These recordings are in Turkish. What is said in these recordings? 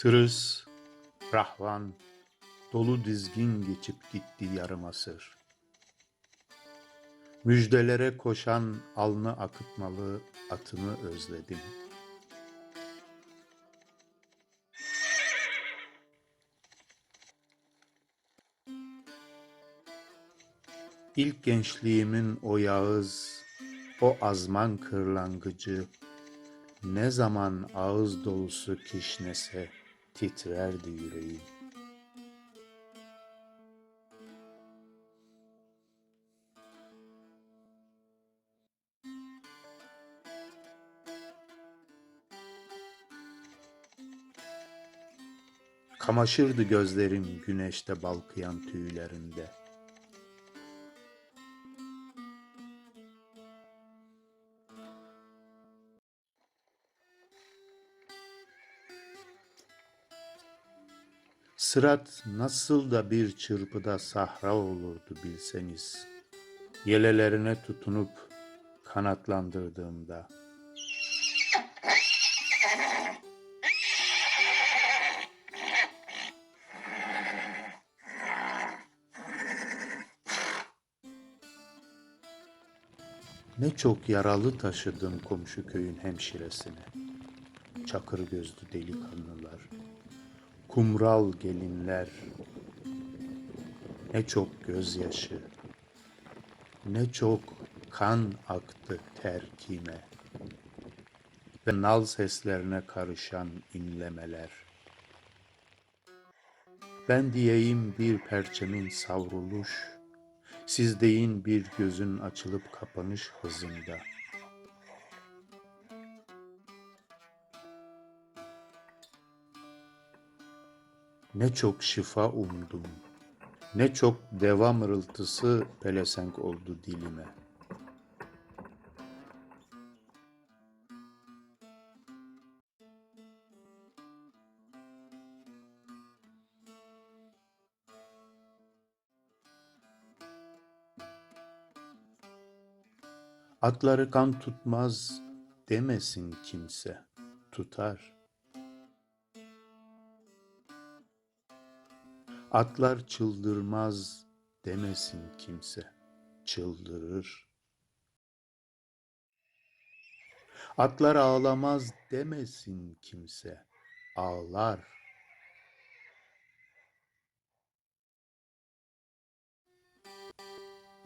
Tırıs, rahvan, dolu dizgin geçip gitti yarım asır. Müjdelere koşan alnı akıtmalı atımı özledim. İlk gençliğimin o yağız, o azman kırlangıcı, ne zaman ağız dolusu kişnese titrerdi yüreğim. Kamaşırdı gözlerim güneşte balkıyan tüylerinde. Sırat nasıl da bir çırpıda sahra olurdu bilseniz. Yelelerine tutunup kanatlandırdığımda. Ne çok yaralı taşıdım komşu köyün hemşiresine. Çakır gözlü delikanlılar, kumral gelinler, ne çok gözyaşı, ne çok kan aktı terkime ve nal seslerine karışan inlemeler. Ben diyeyim bir perçemin savruluş, siz deyin bir gözün açılıp kapanış hızında. Ne çok şifa umdum, ne çok deva mırıltısı pelesenk oldu dilime. Atları kan tutmaz demesin kimse, tutar. Atlar çıldırmaz demesin kimse, çıldırır. Atlar ağlamaz demesin kimse, ağlar.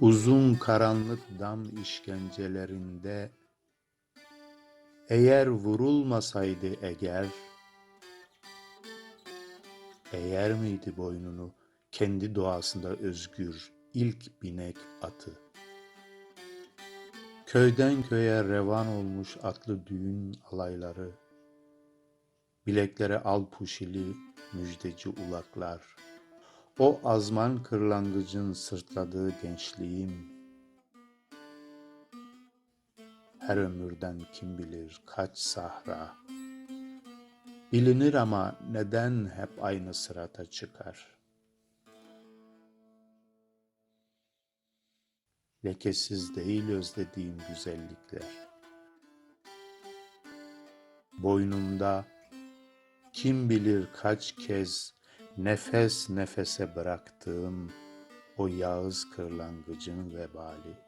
Uzun karanlık dam işkencelerinde eğer vurulmasaydı eğer eğer miydi boynunu kendi doğasında özgür ilk binek atı? Köyden köye revan olmuş atlı düğün alayları, bileklere al puşili müjdeci ulaklar, o azman kırlangıcın sırtladığı gençliğim, her ömürden kim bilir kaç sahra, Bilinir ama neden hep aynı sırata çıkar? Lekesiz değil özlediğim güzellikler. Boynumda kim bilir kaç kez nefes nefese bıraktığım o yağız kırlangıcın vebali.